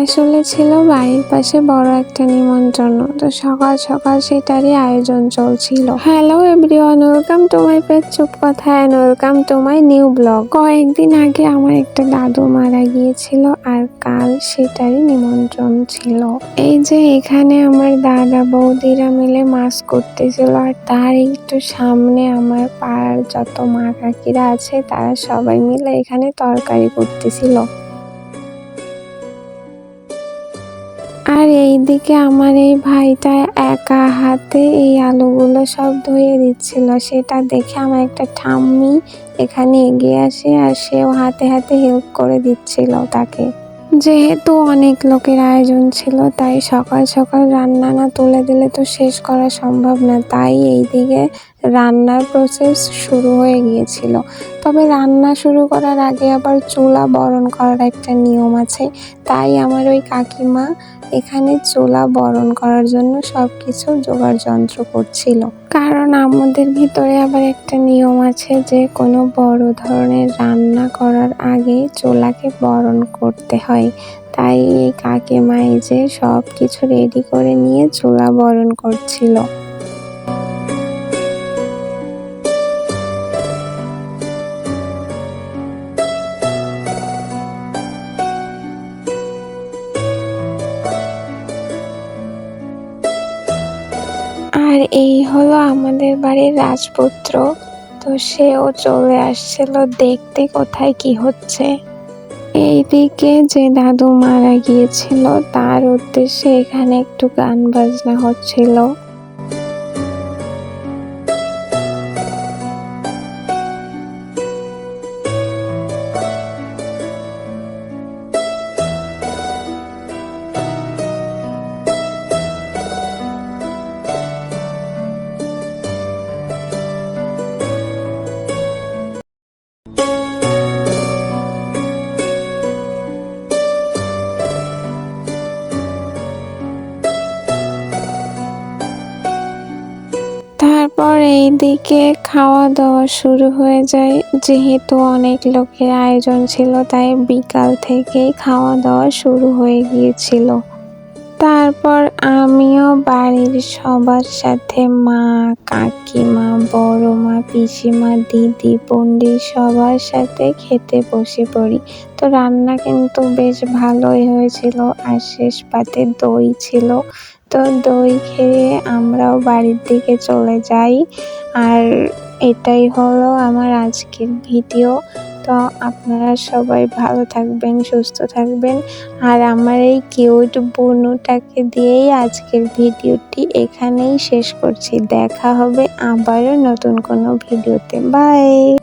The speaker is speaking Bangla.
আসলে ছিল বাড়ির পাশে বড় একটা নিমন্ত্রণ। তো সকাল সকাল সেটারই আয়োজন চলছিল। Hello everyone welcome to my page চুপ কথা and welcome to my new blog কয়েকদিন আগে আমার একটা দাদু মারা গিয়েছিল আর কাল সেটারই নিমন্ত্রণ ছিল। এই যে এখানে আমার দাদা বৌদিরা মিলে মাছ করতেছিল আর তার একটু সামনে আমার পাড়ার যত মা কাকিরা আছে তারা সবাই মিলে এখানে তরকারি করতেছিল। আর এইদিকে আমার এই ভাইটা একা হাতে এই আলুগুলো সব ধুয়ে দিচ্ছিল। সেটা দেখে আমার একটা ঠাম্মি এখানে এগিয়ে আসে আর সেও হাতে হাতে হেল্প করে দিচ্ছিল তাকে। যেহেতু অনেক লোকের আয়োজন ছিল, তাই সকাল সকাল রান্না না তুলে দিলে তো শেষ করা সম্ভব না। তাই এইদিকে রান্নার প্রসেস শুরু হয়ে গিয়েছিল। তবে রান্না শুরু করার আগে আবার চুলা বরণ করার একটা নিয়ম আছে। তাই আমার ওই কাকিমা এখানে চুলা বরণ করার জন্য সব কিছু জোগাড় যন্ত্র করছিল। কারণ আমাদের ভিতরে আবার একটা নিয়ম আছে যে কোনো বড় ধরনের রান্না করার আগে চোলাকে বরণ করতে হয়। তাই এই কাকিমা এই যে সব কিছু রেডি করে নিয়ে চুলা বরণ করছিল। আর এই হলো আমাদের বাড়ির রাজপুত্র। তো সেও চলে আসছিল দেখতে কোথায় কি হচ্ছে। এইদিকে যে দাদু মারা গিয়েছিল, তার উদ্দেশ্যে এখানে একটু গান বাজনা হচ্ছিল। এইদিকে খাওয়া দাওয়া শুরু হয়ে যায়। যেহেতু অনেক লোকের আয়োজন ছিল, তাই বিকাল থেকেই খাওয়া দাওয়া শুরু হয়ে গিয়েছিল। তারপর আমিও বাড়ির সবার সাথে, মা, কাকিমা বড় মা পিসিমা, দিদি বন্ডি সবার সাথে খেতে বসে পড়ি। তো রান্না কিন্তু বেশ ভালোই হয়েছিল। আর শেষ পাতে দই ছিল। তো দই খেয়ে আমরাও বাড়ির দিকে চলে যাই। আর এটাই হলো আমার আজকের ভিডিও। তো আপনারা সবাই ভালো থাকবেন, সুস্থ থাকবেন। আর আমার এই কিউট বনুটাকে দিয়েই আজকের ভিডিওটি এখানেই শেষ করছি। দেখা হবে আবারও নতুন কোনো ভিডিওতে। বাই!